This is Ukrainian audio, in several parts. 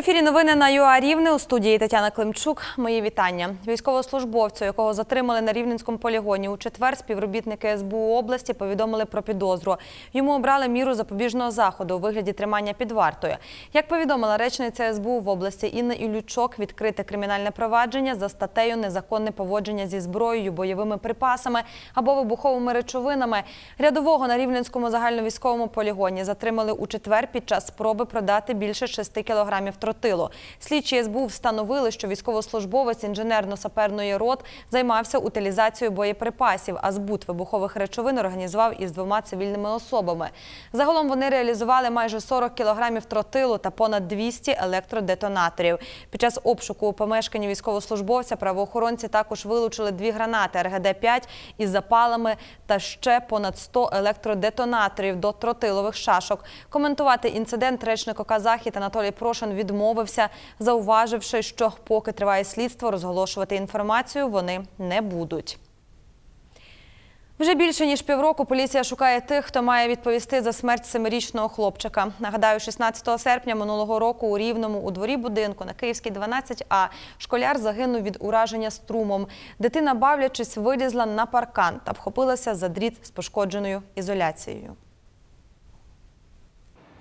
ефірі новини на ЮА Рівне у студії Тетяна Климчук. Мої вітання. Військовослужбовцю, якого затримали на Рівненському полігоні у четвер, співробітники СБУ області повідомили про підозру. Йому обрали міру запобіжного заходу у вигляді тримання під вартою. Як повідомила речниця СБУ в області Інна Ілючок, відкрите кримінальне провадження за статтею незаконне поводження зі зброєю, бойовими припасами або вибуховими речовинами. Рядового на Рівненському загальновійськовому полігоні затримали у четвер під час спроби продати більше 6 кілограмів тротилу. Слідчі СБУ встановили, що військовослужбовець інженерно-саперної рот займався утилізацією боєприпасів, а збут вибухових речовин організував із двома цивільними особами. Загалом вони реалізували майже 40 кілограмів тротилу та понад 200 електродетонаторів. Під час обшуку у помешканні військовослужбовця правоохоронці також вилучили дві гранати РГД-5 із запалами та ще понад 100 електродетонаторів до тротилових шашок. Коментувати інцидент речник ОК «Захід» Анатолій Прошин відмовився, зауваживши, що поки триває слідство, розголошувати інформацію вони не будуть. Вже більше ніж півроку поліція шукає тих, хто має відповісти за смерть семирічного хлопчика. Нагадаю, 16 серпня минулого року у Рівному у дворі будинку на Київській 12А школяр загинув від ураження струмом. Дитина, бавлячись, вилізла на паркан та вхопилася за дріт з пошкодженою ізоляцією.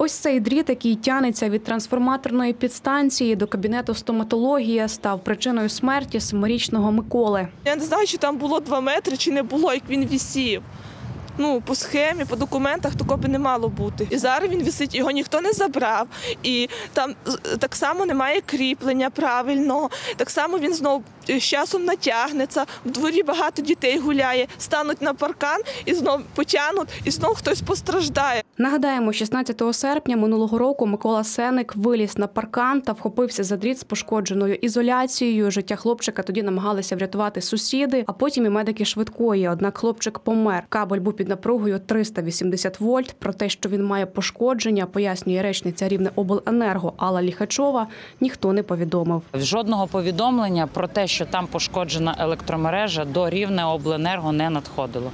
Ось цей дріт, який тянеться від трансформаторної підстанції до кабінету стоматології, став причиною смерті семирічного Миколи. Я не знаю, чи там було два метри, чи не було, як він висів. Ну, по схемі, по документах такого би не мало бути. І зараз він висить, його ніхто не забрав. І там так само немає кріплення правильного. Так само він знову з часом натягнеться. В дворі багато дітей гуляє, стануть на паркан і знов потягнуть, і знов хтось постраждає. Нагадаємо, 16 серпня минулого року Микола Сеник виліз на паркан та вхопився за дріт з пошкодженою ізоляцією. Життя хлопчика тоді намагалися врятувати сусіди, а потім і медики швидкої. Однак хлопчик помер. Кабель був під напругою 380 вольт. Про те, що він має пошкодження, пояснює речниця Рівне обленерго Алла Ліхачова. Ніхто не повідомив. Жодного повідомлення про те, що там пошкоджена електромережа, до рівне обленерго не надходило.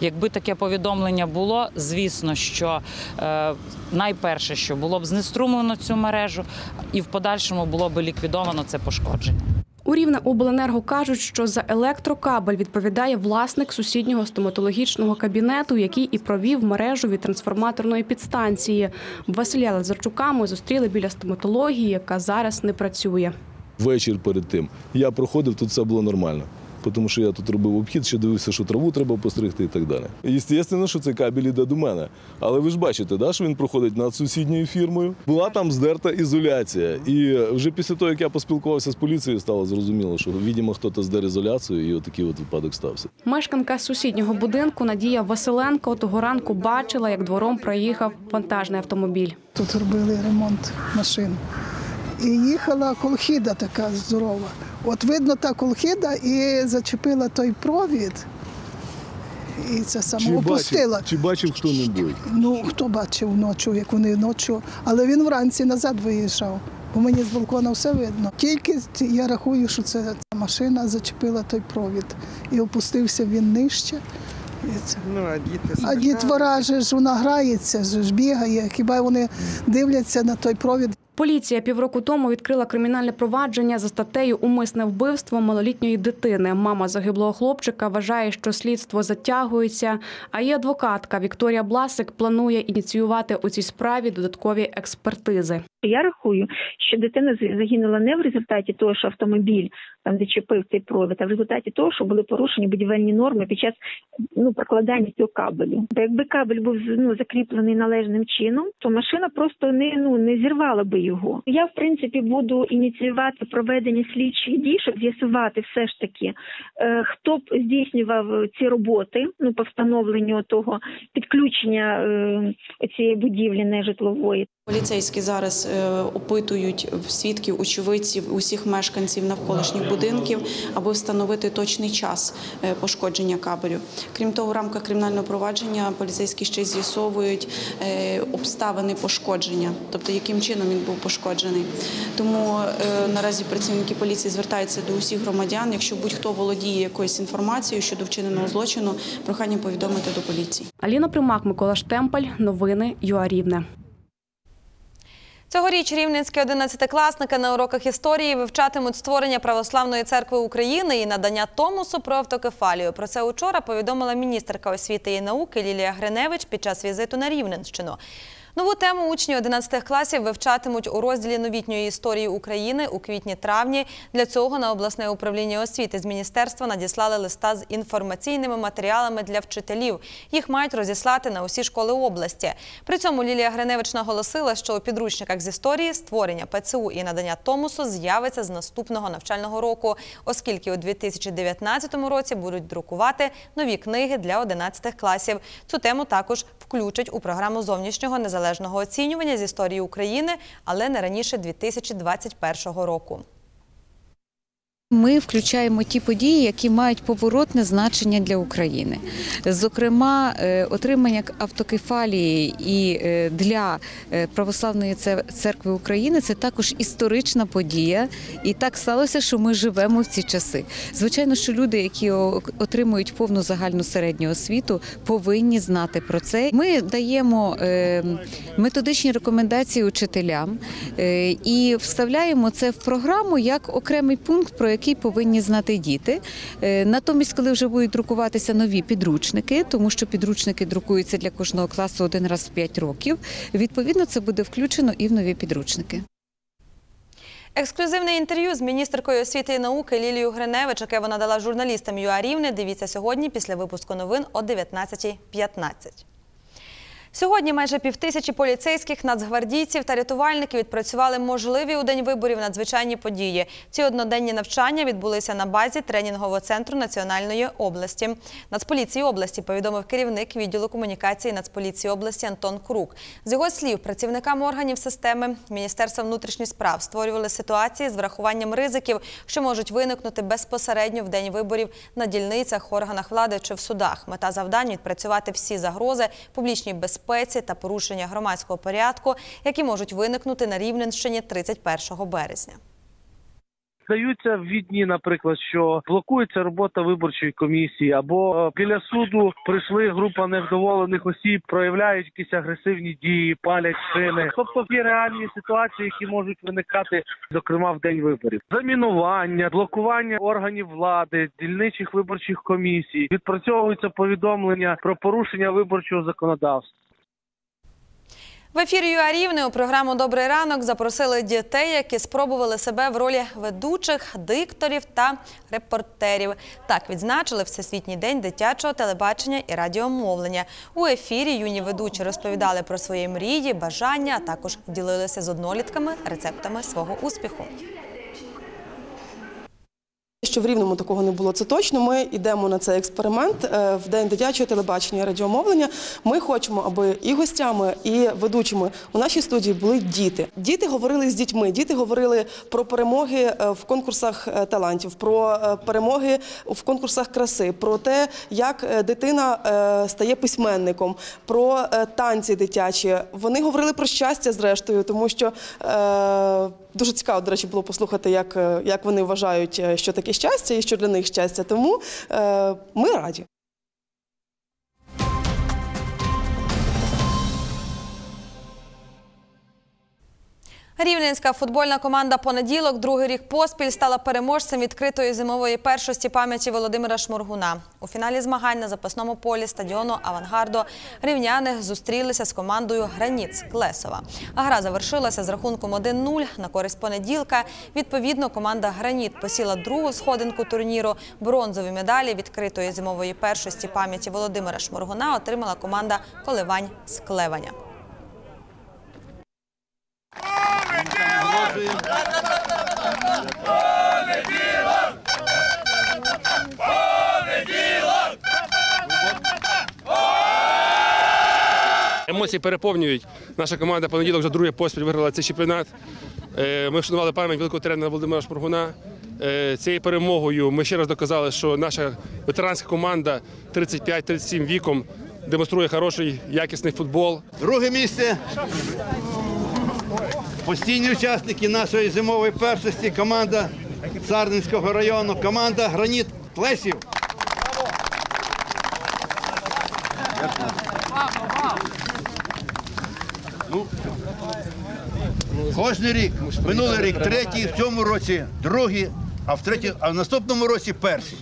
Якби таке повідомлення було, звісно, що е, найперше, що було б знеструмлено цю мережу, і в подальшому було б ліквідовано це пошкодження. У Рівне обленерго кажуть, що за електрокабель відповідає власник сусіднього стоматологічного кабінету, який і провів мережу від трансформаторної підстанції. Василя Лазарчука ми зустріли біля стоматології, яка зараз не працює. вечір перед тим. Я проходив, тут все було нормально. Тому що я тут робив обхід, ще дивився, що траву треба постригти і так далі. І, Звісно, що цей кабель іде до мене. Але ви ж бачите, да, що він проходить над сусідньою фірмою. Була там здерта ізоляція. І вже після того, як я поспілкувався з поліцією, стало зрозуміло, що, відомо, хтось здер ізоляцію, і отакий от випадок стався. Мешканка сусіднього будинку Надія Василенко того ранку бачила, як двором проїхав вантажний автомобіль. Тут робили ремонт машин. І їхала колхіда така здорова. От видно та колхіда і зачепила той провід. І це саме опустила. чи бачив хто-небудь? Ну, хто бачив ночі, як вони ночі, але він вранці назад виїжджав. Бо мені з балкона все видно. Тільки я рахую, що це ця машина зачепила той провід. І опустився він нижче. Ну, а діти А дітвора ж вона грається, ж бігає. Хіба вони дивляться на той провід? Поліція півроку тому відкрила кримінальне провадження за статтею Умисне вбивство малолітньої дитини. Мама загиблого хлопчика вважає, що слідство затягується. А її адвокатка Вікторія Бласик планує ініціювати у цій справі додаткові експертизи. Я рахую, що дитина загинула не в результаті того, що автомобіль там зачепив цей провід, а в результаті того, що були порушені будівельні норми під час ну прокладання цього кабелю. Бо якби кабель був ну закріплений належним чином, то машина просто не ну не зірвала би його. Я в принципі буду ініціювати проведення слідчих дій, щоб з'ясувати все ж таки, е, хто б здійснював ці роботи, ну по встановленню того підключення е, цієї будівлі нежитлової. Поліцейські зараз е, опитують свідків, очевидців, усіх мешканців навколишніх будинків, аби встановити точний час е, пошкодження кабелю. Крім того, в рамках кримінального провадження поліцейські ще й з'ясовують е, обставини пошкодження, тобто яким чином він був пошкоджений. Тому наразі працівники поліції звертаються до усіх громадян. Якщо будь-хто володіє якоюсь інформацією щодо вчиненого злочину, прохання повідомити до поліції. Аліна Примак, Микола Штемпель. Новини ЮА Рівне. Цьогоріч рівненські одинадцятикласники на уроках історії вивчатимуть створення православної церкви України і надання томусу про автокефалію. Про це учора повідомила міністерка освіти і науки Лілія Гриневич під час візиту на Рівненщину. Нову тему учні 11 класів вивчатимуть у розділі новітньої історії України у квітні-травні. Для цього на обласне управління освіти з міністерства надіслали листа з інформаційними матеріалами для вчителів. Їх мають розіслати на усі школи області. При цьому Лілія Гриневич наголосила, що у підручниках з історії створення ПЦУ і надання томосу з'явиться з наступного навчального року, оскільки у 2019 році будуть друкувати нові книги для 11 класів. Цю тему також включать у програму зовнішнього незалежного оцінювання з історії України, але не раніше 2021 року. Ми включаємо ті події, які мають поворотне значення для України. Зокрема, е, отримання автокефалії і е, для е, православної церкви України це також історична подія, і так сталося, що ми живемо в ці часи. Звичайно, що люди, які отримують повну загальну середню освіту, повинні знати про це. Ми даємо методичні рекомендації учителям і вставляємо це в програму як окремий пункт, про який повинні знати діти. Е, Натомість, коли вже будуть друкуватися нові підручники, тому що підручники друкуються для кожного класу один раз в 5 років, відповідно це буде включено і в нові підручники. Ексклюзивне інтерв'ю з міністеркою освіти і науки Лілією Гриневич, яке вона дала журналістам ЮА Рівне, дивіться сьогодні після випуску новин о 19.15. Сьогодні майже півтисячі поліцейських, нацгвардійців та рятувальників відпрацювали можливі у день виборів надзвичайні події. Ці одноденні навчання відбулися на базі тренінгового центру Національної області. Нацполіції області повідомив керівник відділу комунікації Нацполіції області Антон Крук. З його слів, працівникам органів системи Міністерства внутрішніх справ створювали ситуації з врахуванням ризиків, що можуть виникнути безпосередньо в день виборів на дільницях, органах влади чи в судах. Мета завдань відпрацювати всі загрози публічній безпеці та порушення громадського порядку, які можуть виникнути на Рівненщині 31 березня. Здаються в дні, наприклад, що блокується робота виборчої комісії, або е, біля суду прийшли група невдоволених осіб, проявляють якісь агресивні дії, палять шини. Тобто є реальні ситуації, які можуть виникати, зокрема в день виборів. Замінування, блокування органів влади, дільничих виборчих комісій, відпрацьовуються повідомлення про порушення виборчого законодавства. В ефірі ЮА Рівне у програму Добрий ранок запросили дітей, які спробували себе в ролі ведучих, дикторів та репортерів. Так відзначили Всесвітній день дитячого телебачення і радіомовлення. У ефірі юні ведучі розповідали про свої мрії, бажання, а також ділилися з однолітками рецептами свого успіху. Що в рівному такого не було, це точно. Ми йдемо на цей експеримент е, в день дитячого телебачення і радіомовлення. Ми хочемо, аби і гостями, і ведучими у нашій студії були діти. Діти говорили з дітьми. Діти говорили про перемоги е, в конкурсах е, талантів, про перемоги в конкурсах краси, про те, як дитина стає письменником, про танці дитячі. Вони говорили про щастя, зрештою, тому що. Дуже цікаво, до речі, було послухати, як, вони вважають, що таке щастя і що для них щастя. Тому е, ми раді. Рівненська футбольна команда «Понеділок» другий рік поспіль стала переможцем відкритої зимової першості пам'яті Володимира Шморгуна. У фіналі змагань на запасному полі стадіону «Авангардо» рівняни зустрілися з командою «Граніт» з Клесова. Гра завершилася з рахунком 1-0 на користь «Понеділка». Відповідно, команда «Граніт» посіла другу сходинку турніру. Бронзові медалі відкритої зимової першості пам'яті Володимира Шморгуна отримала команда «Коливань» з Клеваня. Емоції переповнюють. Наша команда понеділок вже другий поспіль виграла цей чемпіонат. Е, Ми вшанували пам'ять великого тренера Володимира Шморгуна. Е, Цією перемогою ми ще раз доказали, що наша ветеранська команда 35-37 віком демонструє хороший, якісний футбол. Друге місце. Постійні учасники нашої зимової першості команда Сарненського району, команда Граніт Плесів. Ну, Кожний рік. Минулий рік третій, в цьому році другий, а в третій, а в наступному році перший.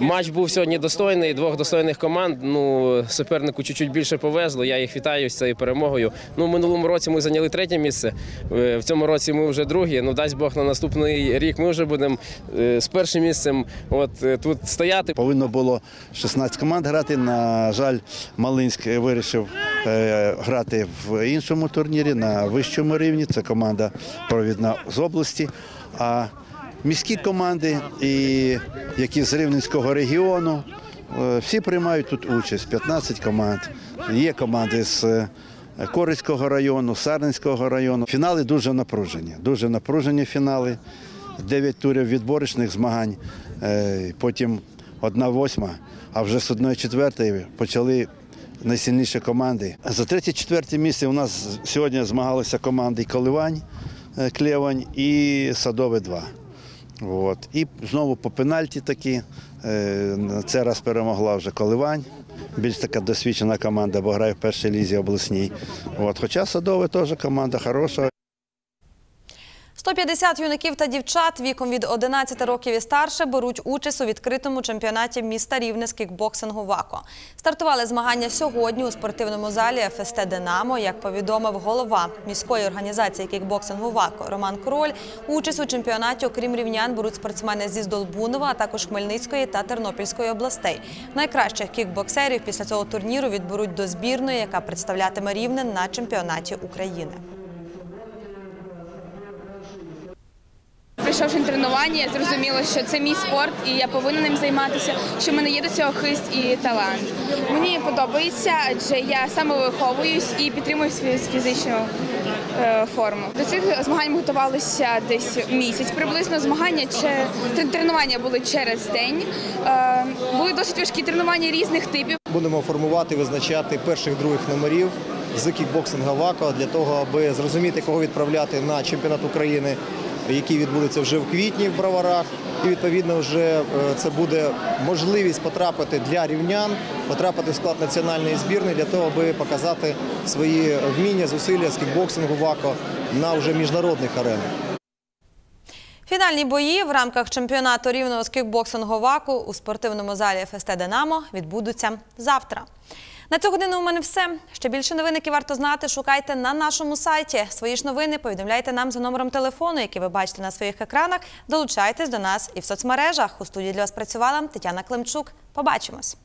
Матч був сьогодні достойний, двох достойних команд. Ну, супернику чуть-чуть більше повезло. Я їх вітаю з цією перемогою. Ну, в минулому році ми зайняли третє місце. Е, В цьому році ми вже другі. Ну, дасть Бог на наступний рік ми вже будемо е, з першим місцем от е, тут стояти. Повинно було 16 команд грати. На жаль, Малинськ вирішив грати в іншому турнірі на вищому рівні. Це команда провідна з області. А міські команди, і які з Рівненського регіону, е, всі приймають тут участь. 15 команд. Є команди з е, Корицького району, Сарненського району. Фінали дуже напружені. Дуже напружені фінали. Дев'ять турів відборочних змагань, е, потім одна восьма, а вже з одної четвертої почали найсильніші команди. За третє-четверте місце у нас сьогодні змагалися команди Коливань, Клевань і Садове 2. От. І знову по пенальті такі. Е, Це раз перемогла вже Коливань. Більш така досвідчена команда, бо грає в першій лізі обласній. От. Хоча Садове теж команда хороша. 150 юнаків та дівчат віком від 11 років і старше беруть участь у відкритому чемпіонаті міста Рівне з кікбоксингу ВАКО. Стартували змагання сьогодні у спортивному залі ФСТ «Динамо», як повідомив голова міської організації кікбоксингу ВАКО Роман Король. Участь у чемпіонаті, окрім рівнян, беруть спортсмени зі Здолбунова, а також Хмельницької та Тернопільської областей. Найкращих кікбоксерів після цього турніру відберуть до збірної, яка представлятиме Рівне на чемпіонаті України. Прийшовши на тренування, я зрозуміла, що це мій спорт, і я повинна ним займатися, що в мене є до цього хист і талант. Мені подобається, адже я самовиховуюсь і підтримую свою фізичну е, форму. До цих змагань ми готувалися десь місяць. Приблизно змагання тренування були через день. Е, були досить важкі тренування різних типів. Будемо формувати, визначати перших других номерів з кікбоксинга ВАКО для того, аби зрозуміти, кого відправляти на чемпіонат України, який відбудеться вже в квітні в Броварах. І відповідно вже е, це буде можливість потрапити для рівнян, потрапити в склад національної збірної для того, аби показати свої вміння, зусилля з кікбоксингу ВАКО на вже міжнародних аренах. Фінальні бої в рамках чемпіонату рівного з кікбоксингу ВАКу у спортивному залі ФСТ «Динамо» відбудуться завтра. На цю годину у мене все. Ще більше новин, які варто знати, шукайте на нашому сайті. Свої ж новини повідомляйте нам за номером телефону, який ви бачите на своїх екранах. Долучайтесь до нас і в соцмережах. У студії для вас працювала Тетяна Климчук. Побачимось.